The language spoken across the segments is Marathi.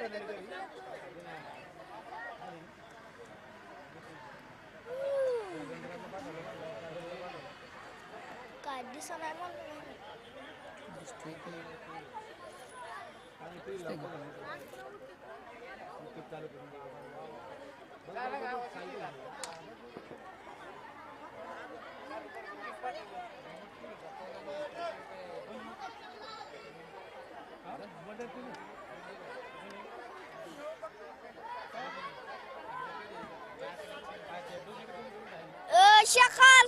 काय दिसणार मला अ शकाल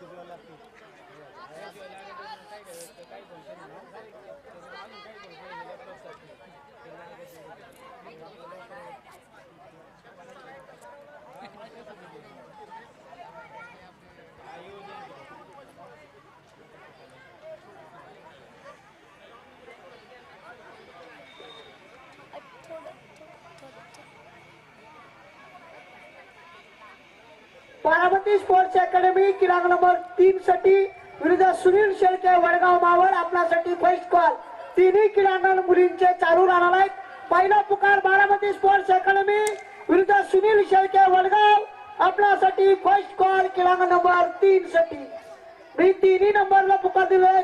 थोडं बारामती स्पोर्ट्स अकॅडमी किराणा नंबर तीन साठी विरुद्ध सुनील शेळके वडगाव मावळ आपल्यासाठी फर्स्ट कॉल तिन्ही क्रीडांगण मुलींचे चालू राहणार आहेत. पहिला पुकार बारामती स्पोर्ट्स अकॅडमी विरुद्ध सुनील शेळके वडगाव आपल्यासाठी फर्स्ट कॉल क्रीडांगण नंबर तीन साठी. मी तिन्ही नंबरला पुकार दिलोय.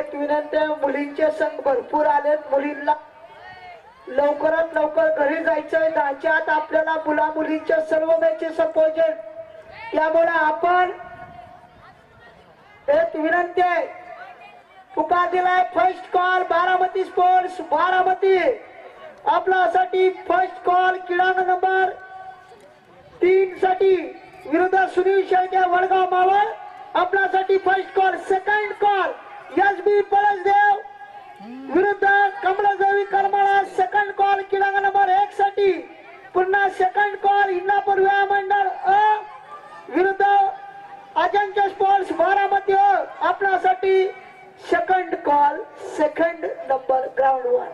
एक विनंती आहे, मुलींचे संघ भरपूर आलेत मुलींना लवकरात लवकर घरी जायचंय. दहाच्या आत आपल्याला मुला मुलींच्या सर्व मॅचेस संपोजन त्यामुळे आपण एक विनंती आहे पुकार दिलाय first call Baramati. Sports Baramati आपल्यासाठी फर्स्ट कॉल क्रीडांगण नंबर तीन साठी विरुद्ध सुनील शेळके वडगाव मावळ. आपल्यासाठी first call second call S B Palasdev विरुद्ध कमलदेवी करमाळा सेकंड कॉल क्रीडांगण नंबर एक साठी. पुन्हा सेकंड कॉल इंदापूर व्यायाम मंडळ अ. विरुद्ध अजंक्य स्पोर्ट्स बारामती अ. आपल्यासाठी second call second number ground वर.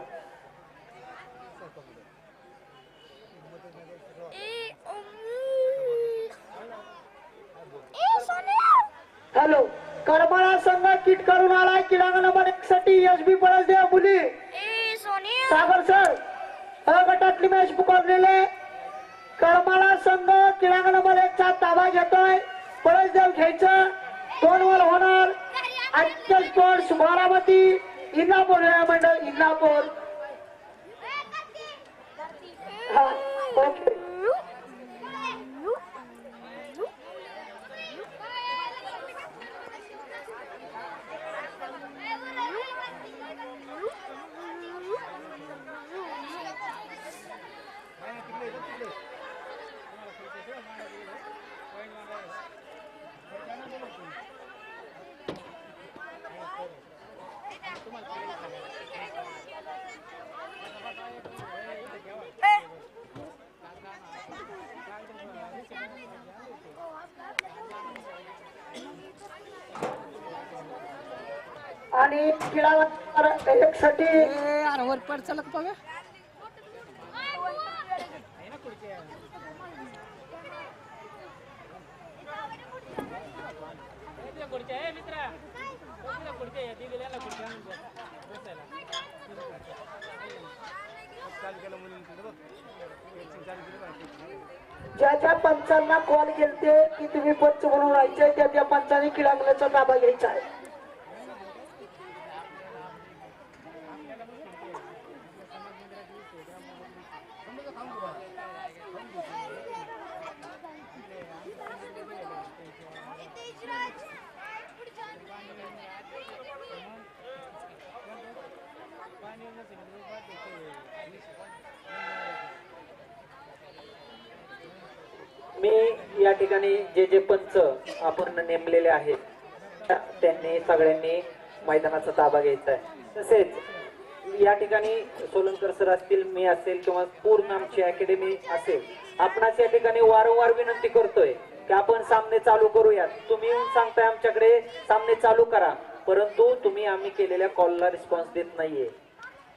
हॅलो. करमाळा संघ किट करून आलाय. क्रीडांगण नंबर एक साठी एस बी पळसदेव मुली. सागर सर अ गटातली मॅच पुकारलेले. करमाळा संघ क्रीडांगण नंबर एक चा ताबा घेतोय. पळसदेव घ्यायचं. दोन वर होणार. आजच्या स्पोर्ट्स बारामती इंदापूर. मंडळ इंदापूर. हा. आणि क्रीडा एक साठी पड बघा ज्या ज्या पंचांना कॉल गेलते की तुम्ही पंच म्हणून राहायचे त्या त्या पंचांनी मुलाचा ताबा घ्यायचा आहे. या ठिकाणी जे जे पंच आपण नेमलेले आहेत त्यांनी सगळ्यांनी मैदानाचा ताबा घ्यायचा आहे. तसेच या ठिकाणी सोलनकर सर असतील मी असेल किंवा पूर्ण आमची अकॅडमी असेल आपणास या ठिकाणी वारंवार विनंती करतोय की आपण सामने चालू करूयात. तुम्ही येऊन सांगताय आमच्याकडे सामने चालू करा परंतु तुम्ही आम्ही केलेल्या कॉलला रिस्पॉन्स देत नाहीये.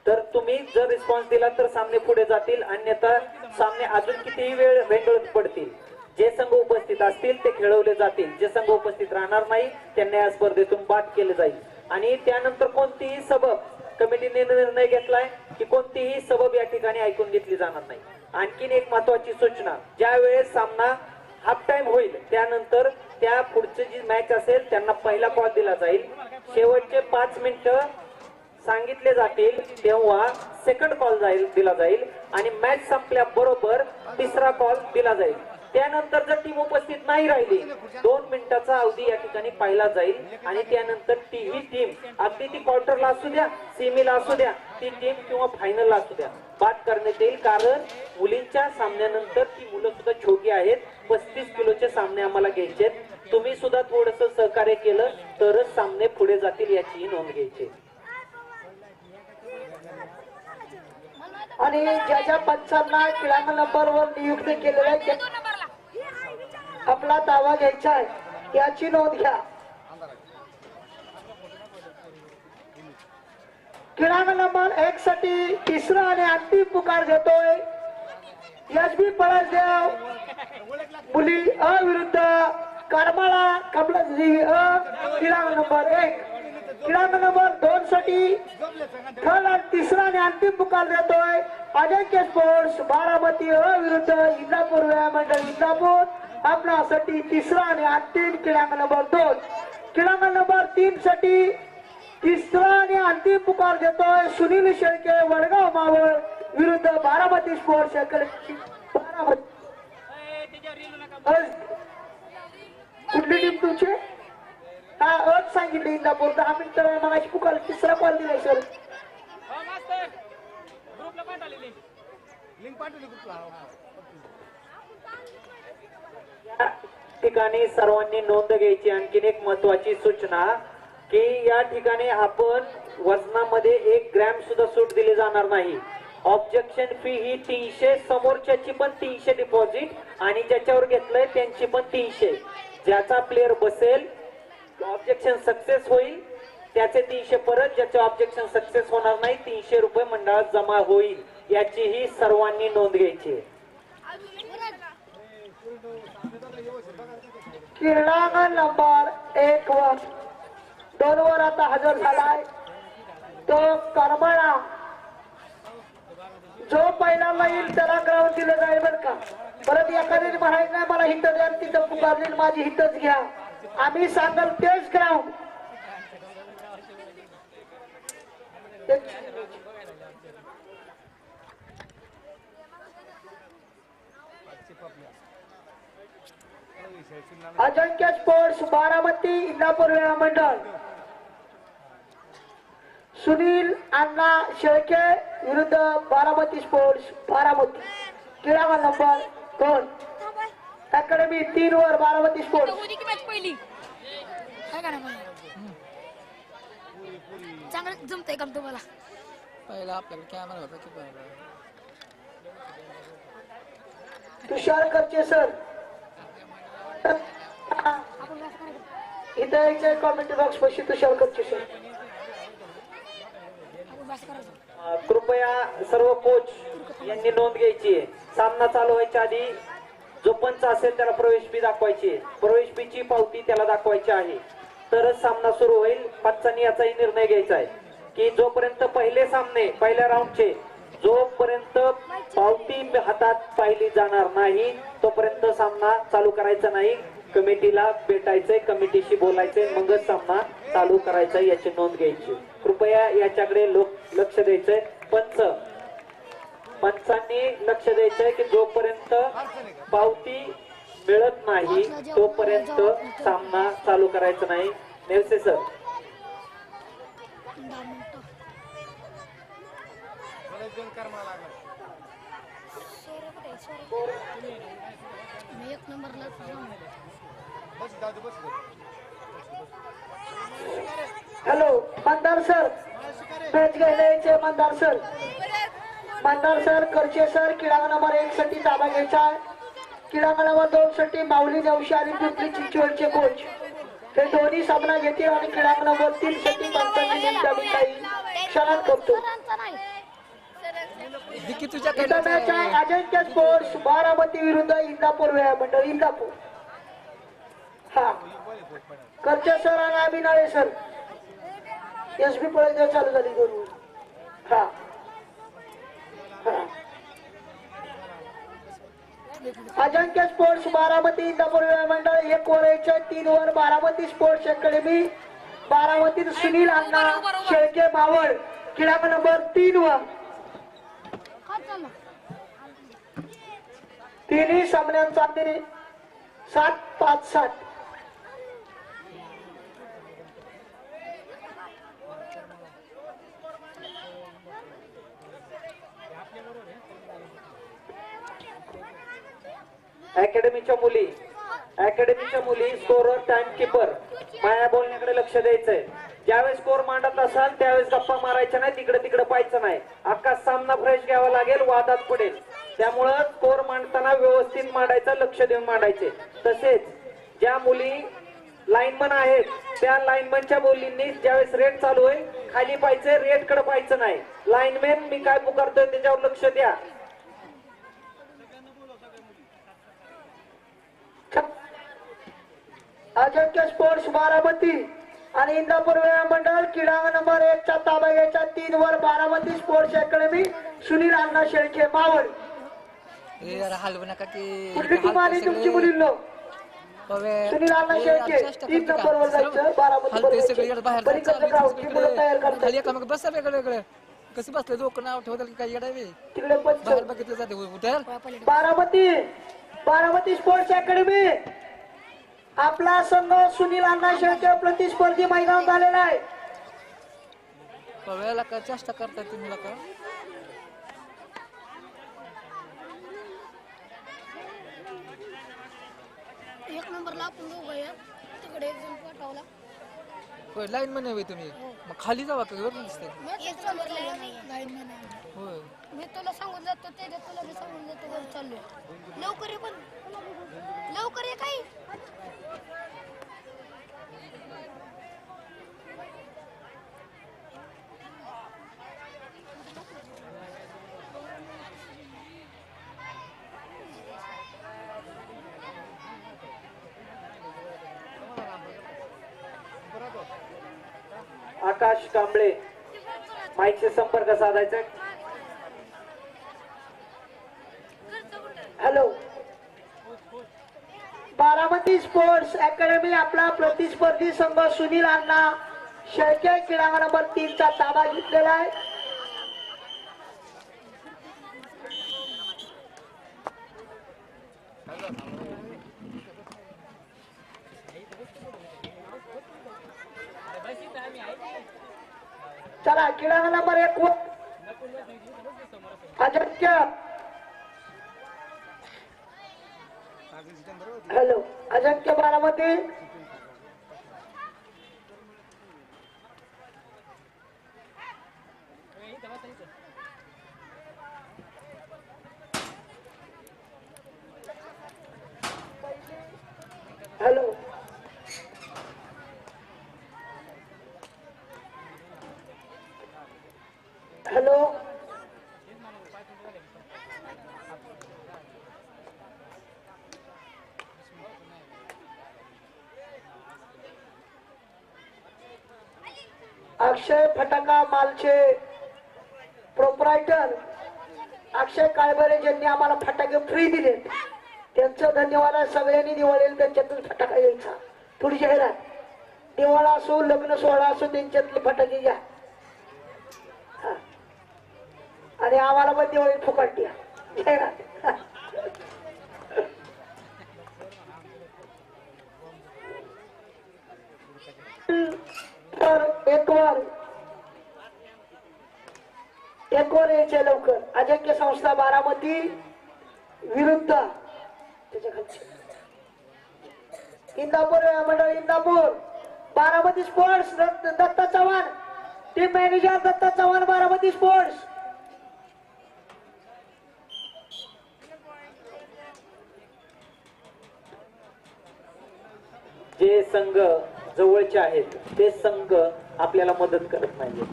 तर तुम्ही जर रिस्पॉन्स दिला तर सामने पुढे जातील अन्यथा सामने अजून कितीही वेळ वेंगळत पडतील. जे संघ उपस्थित असतील ते खेळवले जातील. जे संघ उपस्थित राहणार नाही त्यांना या स्पर्धेतून बाद केले जाईल. आणि त्यानंतर कोणतीही सबब कमिटीने निर्णय घेतलाय की कोणतीही सबब या ठिकाणी ऐकून घेतली जाणार नाही. आणखीन एक महत्वाची सूचना ज्या वेळेस सामना हाफ टाइम होईल त्यानंतर त्या पुढची जी मॅच असेल त्यांना पहिला कॉल दिला जाईल. शेवटचे पाच मिनिटं सांगितले जातील तेव्हा सेकंड कॉल जाईल दिला जाईल. आणि मॅच संपल्याबरोबर तिसरा कॉल दिला जाईल. त्यानंतर जर टीम उपस्थित नाही राहिली दोन मिनिटाचा अवधी या ठिकाणी पाहिला जाईल. आणि त्यानंतर टीव्ही टीम अगदी ती क्वार्टरला असू द्या सेमीला असू द्या ती टीम किंवा फायनलला असू द्या बाद करण्यात येईल. कारण मुलींच्या सामन्यानंतर ती मुलं सुद्धा छोटी आहेत. पस्तीस किलोचे सामने आम्हाला घ्यायचे तुम्ही सुद्धा थोडस सहकार्य केलं तरच सामने पुढे जातील याचीही नोंद घ्यायची आणि ज्या ज्या पंचांना क्रीडांगण नंबरवर नियुक्त केलेल्या आहे त्या- दोन नंबरला आपला दावा घ्यायचा आहे याची नोंद घ्या. क्रीडांगण नंबर एक साठी तिसरा आणि अंतिम पुकार घेतोय. यश बी पळसदेव मुली अ विरुद्ध करमाळा कमलजी अ क्रीडांगण नंबर एक. क्रीडांगण नंबर दोन साठी थर्ड आणि तिसरा आणि अंतिम पुकार देतोय. अजिंक्य स्पोर्ट्स बारामती अ विरुद्ध इंदापूर व्यायाम मंडळ इंदापूर. आपणासाठी तिसरा आणि अंतिम क्रीडांगण नंबर दोन. क्रीडांगण नंबर तीन साठी तिसरा आणि अंतिम पुकार देतोय सुनील शेळके वडगाव मावळ विरुद्ध बारामती बारामती. अ, कुठली टीम तुमची? हा अट सांगितली इंदापूर. दहा मिनिटं मगाशी पुकार तिसरा कॉल दिलाय सर या ठिकाणी सर्वांनी नोंद घ्यायची आणखीन एक महत्वाची सूचना की या ठिकाणी आपण वजनामध्ये एक ग्रॅम सुद्धा सूट दिली जाणार नाही. ऑब्जेक्शन फी ही तीनशे समोरच्याची पण तीनशे डिपॉझिट आणि ज्याच्यावर घेतलंय त्यांची पण तीनशे. ज्याचा प्लेअर बसेल ऑब्जेक्शन सक्सेस होईल त्याचे तीनशे परत ज्याचे ऑब्जेक्शन सक्सेस होणार नाही तीनशे रुपये मंडळात जमा होईल याचीही सर्वांनी नोंद घ्यायची क्रीडांगण नंबर एक वर. दोन वर आता हजर झालाय. तो करमाळा. जो पहिल्यांदा येईल त्याला ग्राउंड दिलं जाईल बरं का. परत एखाद्याने म्हणायचं नाही मला हिट द्या तिथं पुकारली माझी हिटच घ्या. आम्ही सांगाल तेच ग्राउंड अजिंक्य स्पोर्ट्स बारामती इंदापूर वेळा मंडळ. सुनील अण्णा शेळके विरुद्ध बारामती स्पोर्ट्स बारामती. क्रीडांगण नंबर दोन. अकॅडमी तीन वर बारामती स्पोर्ट्स. पहिली? चांगलं जमतंय का तुम्हाला. पहिला आपल्याकडे कॅमेरा होता की पहिला? तुषार करचे सर. इथं यायचं कॉमेंट बॉक्स पशी तुषार करचे सर कृपया सर्व कोच यांनी नोंद घ्यायची. सामना चालू व्हायच्या आधी जो पंच असेल त्याला प्रवेश बी दाखवायची प्रवेश बीची पावती त्याला दाखवायची आहे. तरच सामना सुरू होईल. पंचांनी याचाही निर्णय घ्यायचा आहे. की जोपर्यंत पहिले सामने पहिल्या राऊंडचे जोपर्यंत पावती हातात पाहिली जाणार नाही तोपर्यंत सामना चालू करायचा नाही. कमिटीला भेटायचंय कमिटीशी बोलायचंय मगच सामना चालू करायचा याची नोंद घ्यायची. कृपया याच्याकडे लोक लक्ष द्यायचंय. पंच. पंचांनी लक्ष द्यायचंय की जोपर्यंत पावती मिळत नाही तोपर्यंत सामना चालू करायचा नाही. नेवसे सर. आहे? सोरे. मी एक नंबरला जाऊन. Hello Mandar sir. मॅच घ्यायला यायचे मंदार सर. मंदार सर करचे सर क्रीडांगण नंबर एक साठी ताबा घ्यायचा आहे. क्रीडांगण नंबर दोन साठी माऊली नवशी आणि पिंपरी चिंचवडचे कोच. हे दोन्ही सामना घेतील आणि क्रीडांगण नंबर तीन साठी पंचांनी नेमका काही क्षणात करतो सरांचा नाही डिक्की तुझ्याकडे इथं मॅच आहे अजिंक्य स्पोर्ट्स बारामती विरुद्ध इंदापूर वेळा मंडळ इंदापूर. हा. करचे सर आणि आम्ही नाळे सर. एस बी पळेल चालू झाली दोन हा. हा. अजिंक्य स्पोर्ट्स बारामती इंदापूर वेळा मंडळ एक वर याच्या तीन वर बारामती स्पोर्ट्स अकॅडमी. बारामती सुनील अण्णा शेळके मावळ क्रीडा नंबर तीन वर हात चालला तिन्ही सामन्यांचा तिने सात पाच सात. अकॅडमीच्या मुली. अकॅडमीच्या मुली स्कोरर टाइम किपर माया बोलण्याकडे लक्ष द्यायचंय. ज्यावेळेस स्कोर मांडत असाल त्यावेळेस गप्पा मारायच्या नाही तिकडे तिकडे पाहायचं नाही. अख्खा सामना फ्रेश घ्यावा लागेल वादात पडेल. त्यामुळं स्कोर मांडताना व्यवस्थित मांडायचं लक्ष देऊन मांडायचे. तसेच ज्या मुली लाईनमन आहेत त्या लाईनमनच्या मुलींनी ज्यावेळेस रेड चालू आहे खाली पाहिजे रेडकडे पाहायचं नाही. लाईनमॅन मी काय पुकारतोय त्याच्यावर लक्ष द्या. अजंक्य स्पोर्ट्स बारामती आणि इंदापूर वेळा मंडळ क्रीडा नंबर एक चा ताबा घ्यायचा तीन वर बारामती स्पोर्ट्स अकॅडमी सुनील अण्णा शेळके मावळ. ए यार हलवू नका की कुठली टीम आली तुमची मुलींनो सुनील अण्णा शेळके तीन नंबर वर जायचं बारामती वर हलते सगळे जायचं. बाहेर पलीकडचं ग्राउंड ती मुलं तयार खाली करतात एकामेक बस वेगळं कसे बसले? लोक नाव ठेवतात की काही येडावे तिकडे पंच बाहेर बघितलं जाते. उतर. Baramati Baramati sports academy. आपला संघ सुनील अण्णा शेळके प्रतिस्पर्धी मैदान झालेला आहे. का चेष्टा करतात तुम्ही का एक नंबरला आपण दोघं तिकडे एक जण पाठवला. होय लाईन मध्ये हवी तुम्ही. मग खाली जावा का वरून दिसते मी एक नंबरला लाईन आहे. होय. मी तुला सांगून जातो ते दे, तुला मी सांगून जातो वर चाललोय. लवकर ये पण. लवकर ये काही आकाश कांबळे. माईकचे संपर्क साधायचा. हॅलो बारामती स्पोर्ट्स अकॅडमी आपला प्रतिस्पर्धी संघ सुनील अण्णा शेळके क्रीडा नंबर तीन चा ताबा घेतलेला आहे चला क्रीडा नंबर एक वर Ajinkya hello Ajinkya Baramati hello hello Akshay फटाका मालचे प्रोपरायटर अक्षय काळबरे ज्यांनी आम्हाला फटाके फ्री दिले त्यांचं धन्यवाद आहे. सगळ्यांनी दिवाळीला त्यांच्यातून फटाका यायचा थोडी जाहिरात. दिवाळा असो लग्न सोहळा असो त्यांच्यातले फटाके घ्या. आणि आम्हाला पण दिवाळी फुकट द्या. जाहिरात. एकवर एकवर यायचे लवकर. अजंक्य संस्था बारामती विरुद्ध. त्याच्या इंदापूर मंडळ Indapur. Baramati sports Datta Chavan. Team manager Datta Chavan Baramati sports. जे संघ जवळचे आहेत ते संघ आपल्याला मदत करत नाहीये.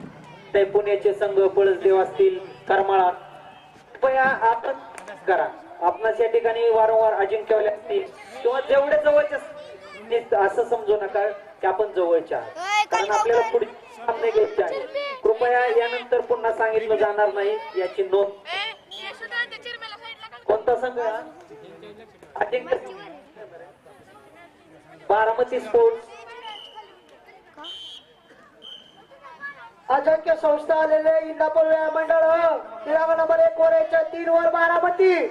ते पुण्याचे संघ पळसदेव असतील करमाळा. कृपया आपण करा. आपणास या ठिकाणी वारंवार अजिंक्यवाले असतील किंवा जेवढे जवळचे असं समजू नका की आपण जवळचे आहात. ओय, कारण आपल्याला पुढे सामने घ्यायचे आहे. कृपया यानंतर पुन्हा सांगितलं जाणार नाही याची नोंद. कोणता संघ? अजिंक्य बारामती स्पोर्ट्स. अजंक्य संस्था आलेले इंदापूर मंडळ हो. क्रीडा नंबर एक कोरेच्या तीन वर बारामती.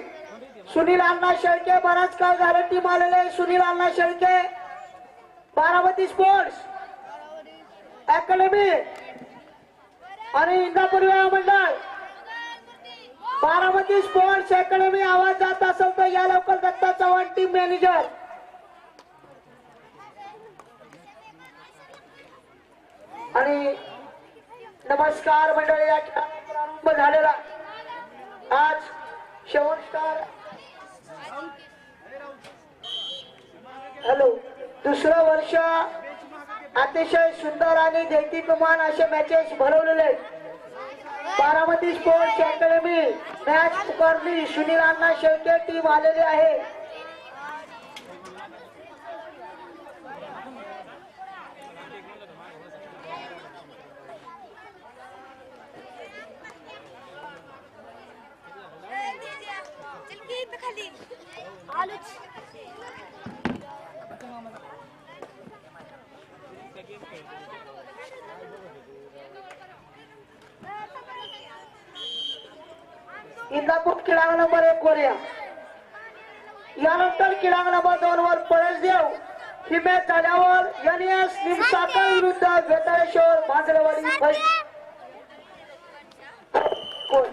सुनील अण्णा शेळके बराच काळ झाले टीम आलेले. सुनील अण्णा शेळके बारामती स्पोर्ट्स अकॅडमी आणि इंदापूर व्यायाम मंडळ. बारामती स्पोर्ट्स अकॅडमी आवाज जात असेल तर या लवकर दत्ता चव्हाण टीम मॅनेजर. आणि नमस्कार मंडळी या ठिकाणी प्रारंभ झालेला आज शेवट स्टार हॅलो दुसरं वर्ष अतिशय सुंदर आणि दैतिकमान असे मॅचेस भरवलेले बारामती स्पोर्ट्स अकॅडमी मॅच पुकारली सुनील अण्णा शेळके टीम आलेली आहे आलोच इंदापूर किडांग नंबर एक वर या यानंतर किडांग नंबर दोन वर पळसदेव ही मॅच झाल्यावर एन एस निमसाकर विरुद्ध वेताळेश्वर मांजरेवाडी फर्स्ट कोण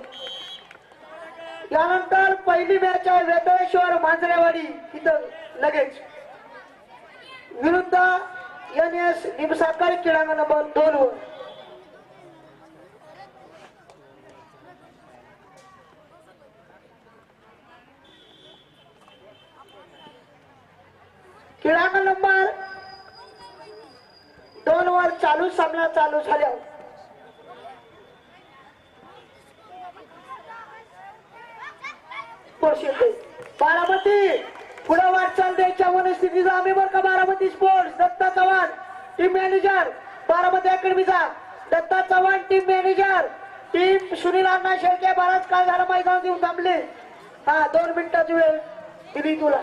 यानंतर पुण्याच्या मॅच मांजरेवाडी इथं लगेच. विरुद्ध एन एस निमसाकर किडांग नंबर दोन वर. क्रीडांगण नंबर दोन वर चालू सामना चालू झाल्यावर झाल्या पोषिते. बारामती पुढे वाटचाल द्यायच्या मनस्थितीचा आम्ही बरं का Baramati sports Datta Chavan team manager Baramati अकॅडमीचा Datta Chavan team manager team Sunil Anna Shelke बराच काळ झाला मैदान देऊन थांबले. हा दोन मिनिटाची वेळ दिली तुला.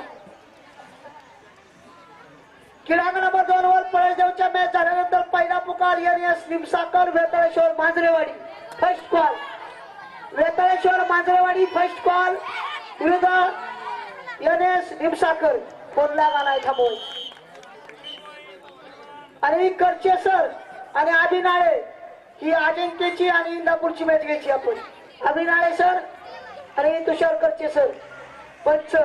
क्रीडांगण नंबर दोन वर पळेदेवच्या मॅच झाल्यानंतर पहिला पुकार N S Nimsakar Vetaleshwar Manjarewadi. First call Vetaleshwar Manjarewadi first call विरुद्ध एन एस निमसाकर फोन लागा नाही थांबवून आणि करचे सर आणि अभिनाळे ही अजिंक्यची आणि इंदापूरची मॅच घ्यायची आपण. अभिनाळे सर आणि तुषार करचे सर. पंच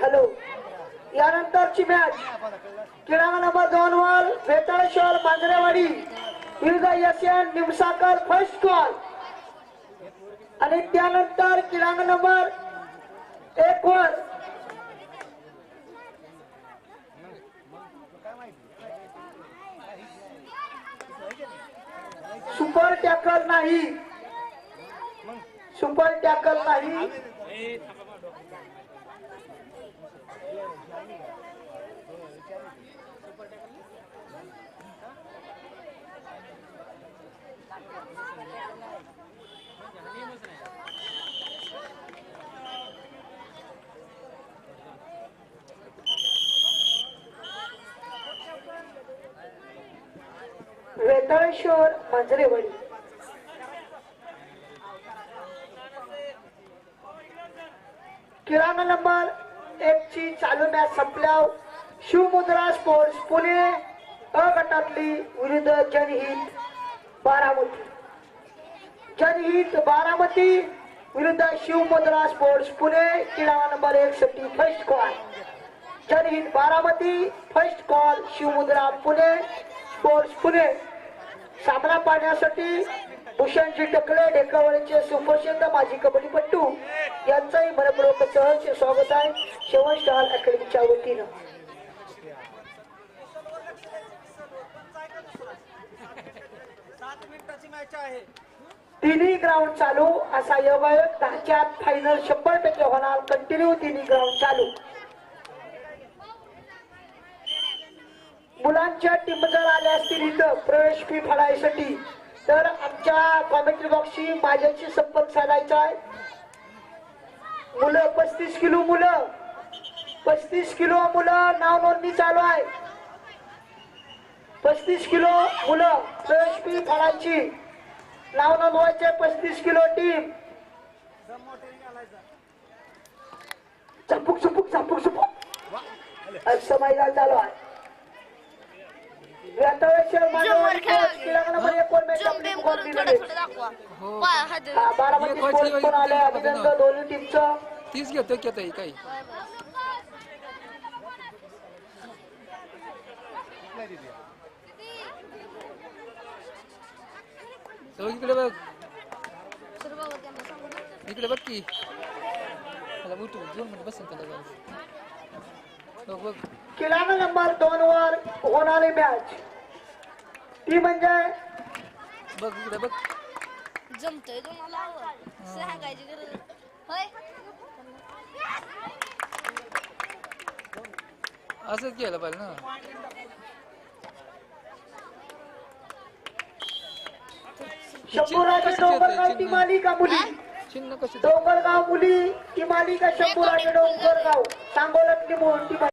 हॅलो यानंतरची मॅच क्रीडांगण नंबर दोन वर वेताळेश्वर मांजरेवाडी विरुद्ध S N Nimsakar first call आणि नंबर किरांग नंबर. एक वर. सुपर टॅकल नाही. सुपर टॅकल नाही. वेताळेश्वर मांजरेवाडी. किराणा नंबर एक ची चालू मॅच संपल्यावर शिवमुद्रा स्पोर्ट्स पुणे अ गटातली विरुद्ध जनहित बारामती. जनहित बारामती विरुद्ध शिवमुद्रा स्पोर्ट्स पुणे किराणा नंबर एक साठी first call Janhit Baramati first call Shivmudra Pune sports Pune. सामना पाहण्यासाठी भूषणजी टकले ढेकावळीचे सुप्रसिद्ध माजी कबड्डीपट्टू यांचंही मनपूर्वक सहज स्वागत आहे. शेवट डहाल अकॅडमीच्या वतीनं. तिन्ही ग्राउंड चालू असा योगायोग दहाच्या फायनल शंभर टक्के होणार. कंटिन्यू तिन्ही ग्राउंड चालू. मुलांच्या टीम जर आल्या असतील इथं प्रवेश फी फाडायसाठी तर आमच्या कॉमेंट्री बॉक्सशी माझ्याशी संपर्क साधायचा आहे. मुलं पस्तीस किलो मुलं पस्तीस किलो मुलं नाव नोंदणी चालू आहे. पस्तीस किलो मुलं प्रवेश फी फाडायची नाव नोंदवायचे पस्तीस किलो टीम झपुक झपुक झपुक झपुक असं मैदान चालू आहे. तीच घेतो की आता ही काही? इकडे बघ. इकडे बघ की. त्याला उठू दोन मिनिट बसेल त्याला किल्ला नंबर दोन वर होणारी मॅच ती म्हणजे? बघ इकडे बघ. जमतोय तुम्हाला सांगायची गरज होय? असंच केलं पाहिजे ना. शंभूराजे डोंगरगाव टीम आली का मुली चिन्ह कशी डोंगरगाव मुली टीम आली का शंभूराजे डोंगरगाव. सांगोल्यातली मुलं टीम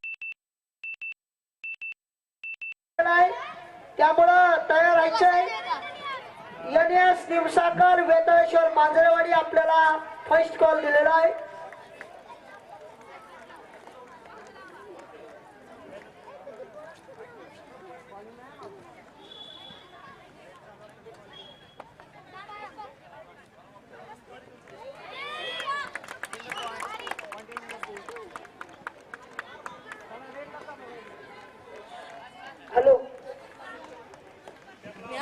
त्यामुळं तयार व्हायचंय. एन एस निमसाकर वेतळेश्वर मांजरेवाडी आपल्याला फर्स्ट कॉल दिलेला आहे.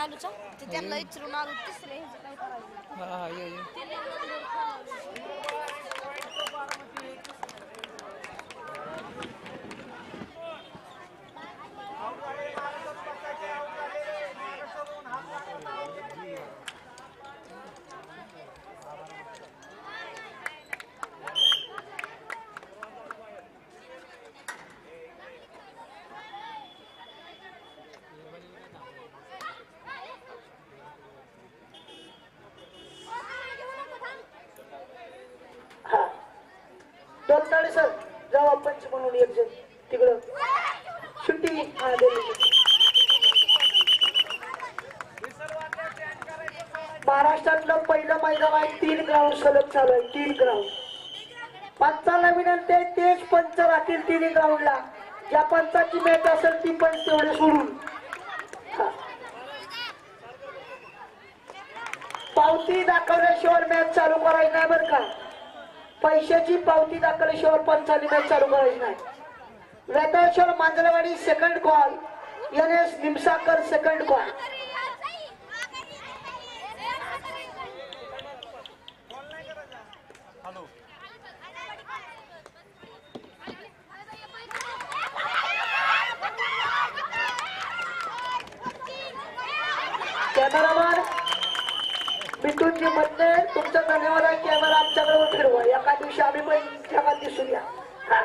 आलो चा त्यांना विचारून आलो तिसरे ह्याचं काय करायचं म्हणून एक जण तिकडं. सुट्टी हा महाराष्ट्रातलं पहिलं मैदान आहे. तीन ग्राउंड सलग चालू आहे. तीन ग्राउंड पंचाला विनंती आहे तेच पंच राहतील तिन्ही ग्राउंडला ज्या पंचाची मॅच असेल ती पंच तेवढे सोडून. पावती दाखवल्याशिवाय मॅच चालू करायची नाही बरं का? पैशाची पावती दाखवल्याशिवाय पंचाली मॅच चालू करायची नाही. Vetaleshwar Manjarewadi second call N S Nimsakar second call मिथुनजी म्हणणे तुमचा धन्यवाद आहे की आम्हाला आमच्याकडे फिरवा एका दिवशी आम्ही पण जगात दिसूया हा.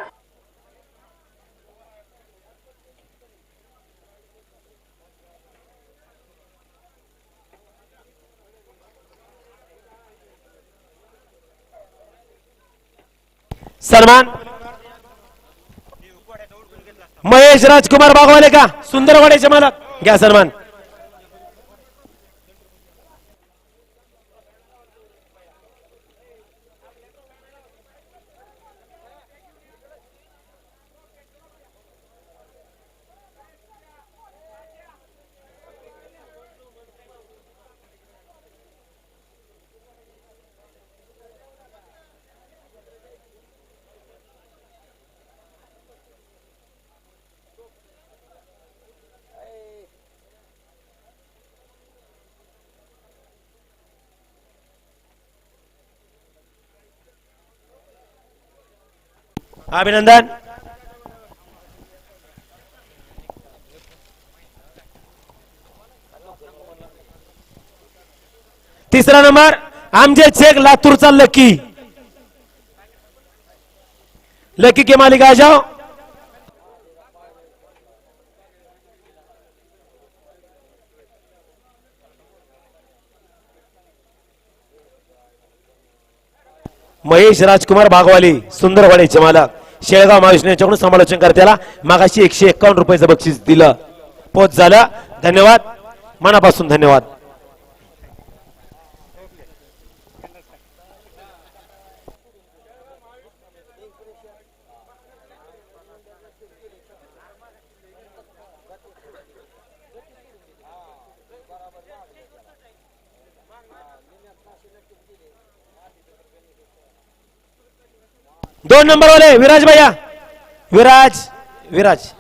सन्मान महेश राजकुमार बागवाले का? सुंदरवाड्याचे मालक. घ्या सन्मान अभिनंदन. तिसरा नंबर आमचे शेख लातूरचा लकी. लकी के मालिक आ जाओ. महेश राजकुमार भागवाली सुंदरवाडीचे मालक. शेळगाव महाविष्णूच्याकडून समालोचन करत्याला मागाशी एकशे एकावन्न रुपयाचं बक्षीस दिलं. पोच झालं. धन्यवाद. मनापासून धन्यवाद. दोन नंबर वाले विराज भैया। विराज विराज।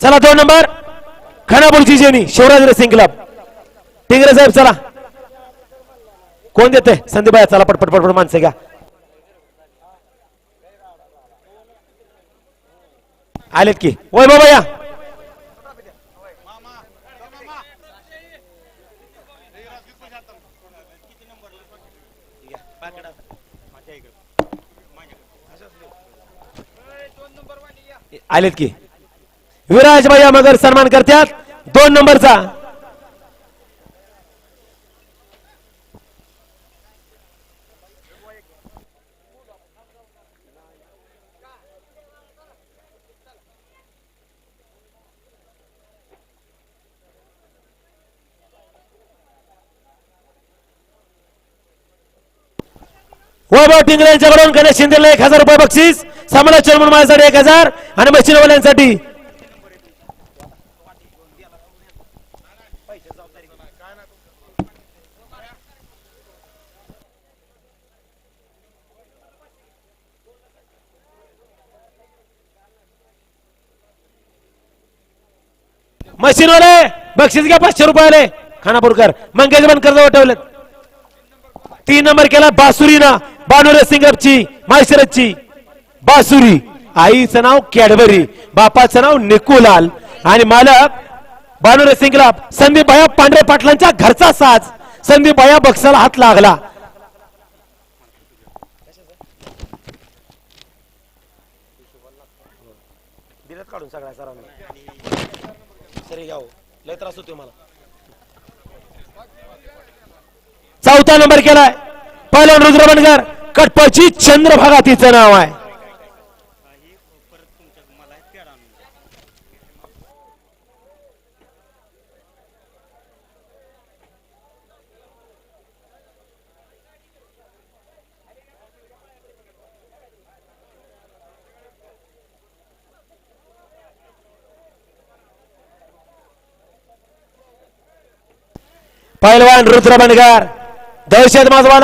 चला दोन नंबर। खानापूरची जेनी शिवराज रेसिंग क्लब। टिंगरे साहेब चला। कोण देते संदीप भैया चला पटपट पटपट माणसे घ्या. आलेत की. वय बाबा या. आलेत की. विराज भैया मगर सन्मान करतात दोन नंबरचा. वैभव टिंगरे यांच्याकडून गणेश शिंदेला एक हजार रुपये बक्षीस समालोचन म्हणून माझ्यासाठी एक हजार आणि मशीनवाल्यांसाठी मशीनवाले बक्षीस घ्या पाचशे रुपये आले खानापूरकर मंगेश बनकर ठेवलेत. तीन नंबर केला बासुरीना. बानुरे सिंगपची मायसरची बासुरी. आईचं नाव कॅडबरी बापाचं नाव निकुलाल. आणि मालक बानुरे सिंगला संदीप भाया पांढरे पाटलांच्या घरचा साज. संदीप भाया बक्षाला हात लागला. दिलेत काढून सगळ्या सरांनी. सरी घ्या लय त्रास होतो मला. चौथा नंबर केलाय. पहिला रुद्र बनकर. कटपची चंद्रभागा तिचं नाव आहे. पहिलवान रुद्र बनगार दहशत माजवान